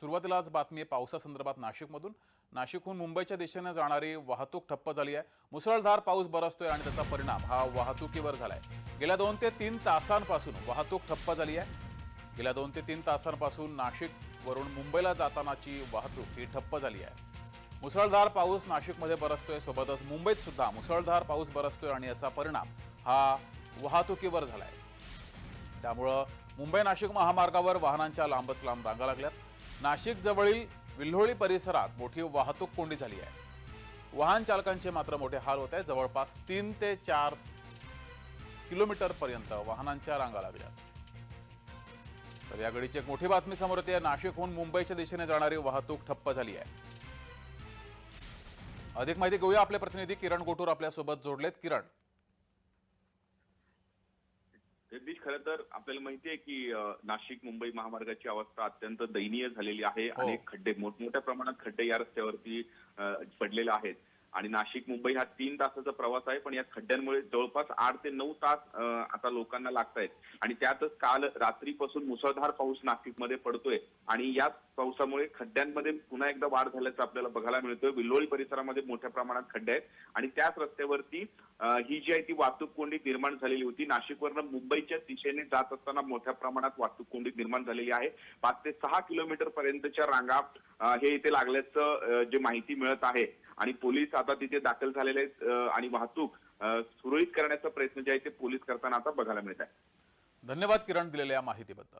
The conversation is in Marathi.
सुरुवातीलाच बातमी आहे पावसासंदर्भात नाशिकमधून. नाशिकहून मुंबईच्या दिशेने जाणारी वाहतूक ठप्प झाली आहे. मुसळधार पाऊस बरसतोय आणि त्याचा परिणाम हा वाहतुकीवर झालाय. गेल्या दोन ते तीन तासांपासून वाहतूक ठप्प झाली आहे. गेल्या दोन ते तीन तासांपासून नाशिकवरून मुंबईला जातानाची वाहतूक ही ठप्प झाली आहे. मुसळधार पाऊस नाशिकमध्ये बरसतोय सोबतच मुंबईत सुद्धा मुसळधार पाऊस बरसतोय आणि याचा परिणाम हा वाहतुकीवर झालाय. त्यामुळं मुंबई नाशिक महामार्गावर वाहनांच्या लांबच लांब रांगा लागल्यात. नाशिक जवळील विल्होळी परिसरात मोठी वाहतूक कोंडी झाली आहे. वाहन चालकांचे मात्र मोठे हाल होत आहेत. जवळपास तीन ते चार किलोमीटर पर्यंत वाहनांच्या रांगा लागल्या तर या घडीची एक मोठी बातमी समोर येते. नाशिकहून मुंबईच्या दिशेने जाणारी वाहतूक ठप्प झाली आहे. अधिक माहिती घेऊया. आपले प्रतिनिधी किरण गोटूर आपल्यासोबत जोडलेत. किरण जगदीश खरं तर आपल्याला माहिती आहे की नाशिक मुंबई महामार्गाची अवस्था अत्यंत दयनीय झालेली आहे हो. अनेक खड्डे मोठमोठ्या प्रमाणात खड्डे या रस्त्यावरती पडलेले आहेत आणि नाशिक मुंबई हा तीन तासाचा प्रवास आहे पण या खड्ड्यांमुळे जवळपास आठ ते नऊ तास आता लोकांना लागत आहेत आणि त्यातच काल रात्रीपासून मुसळधार पाऊस नाशिकमध्ये पडतोय. आणि याच पावसामुळे खड्ड्यांमध्ये पुन्हा एकदा वाढ झाल्याचं आपल्याला बघायला मिळतोय. विल्लोळी परिसरामध्ये मोठ्या प्रमाणात खड्डे आहेत. आणि त्याच रस्त्यावरती ही जी आहे ती वाहतूक कोंडी निर्माण झालेली होती. नाशिकवरनं मुंबईच्या दिशेने जात असताना मोठ्या प्रमाणात वाहतूक कोंडी निर्माण झालेली आहे. पाच ते सहा किलोमीटर पर्यंतच्या रांगा हे इथे लागल्याचं जे माहिती मिळत आहे. आणि पोलीस आता तिथे दाखल झालेले आहेत आणि वाहतूक सुरळीत करण्याचा प्रयत्न जे आहे ते पोलीस करताना आता बघायला मिळत आहे. धन्यवाद किरण दिलेल्या या माहितीबद्दल.